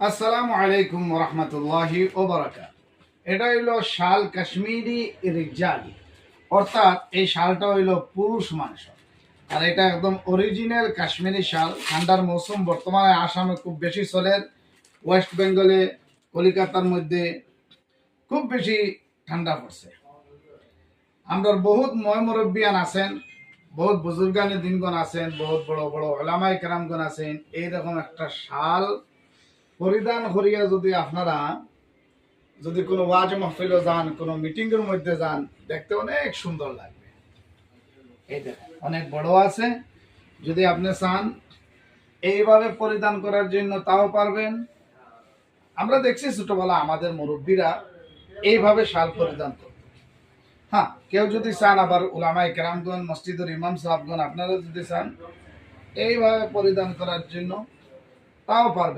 আসসালামু আলাইকুম রহমতুল্লাহি ওবরাকাত এটা হইল শাল কাশ্মীরি রিজাল। অর্থাৎ এই শালটা হইল পুরুষ মানুষ আর এটা একদম অরিজিনাল কাশ্মীরি শাল। ঠান্ডার মৌসুম, বর্তমানে আসামে খুব বেশি চলে। ওয়েস্ট বেঙ্গলে, কলিকাতার মধ্যে খুব বেশি ঠান্ডা পড়ছে। আমরা বহুত ময় মুরব্বিয়ান আছেন, বহুত বুজুর্গানি দিনগণ আছেন, বহুত বড় বড় ওলামাই কেরামগণ আছেন এইরকম একটা শাল পরিধান করিয়া যদি আপনারা যদি কোনো ওয়াজ মাহফিলে যান, কোনো মিটিং এর মধ্যে যান, দেখতে অনেক সুন্দর লাগবে। এই দেখেন, অনেক বড় আছে। যদি আপনি চান, এইভাবে পরিধান করার জন্য তাও পারবেন। আমরা দেখছি ছোটবেলা আমাদের মুরব্বীরা এইভাবে শাল পরিধান করত। হ্যাঁ কেউ যদি চান, আবার উলামাই কেরামগণ, মসজিদের ইমাম সাহেবগণ, আপনারা যদি চান, এইভাবে পরিধান করার জন্য তাও পারবেন।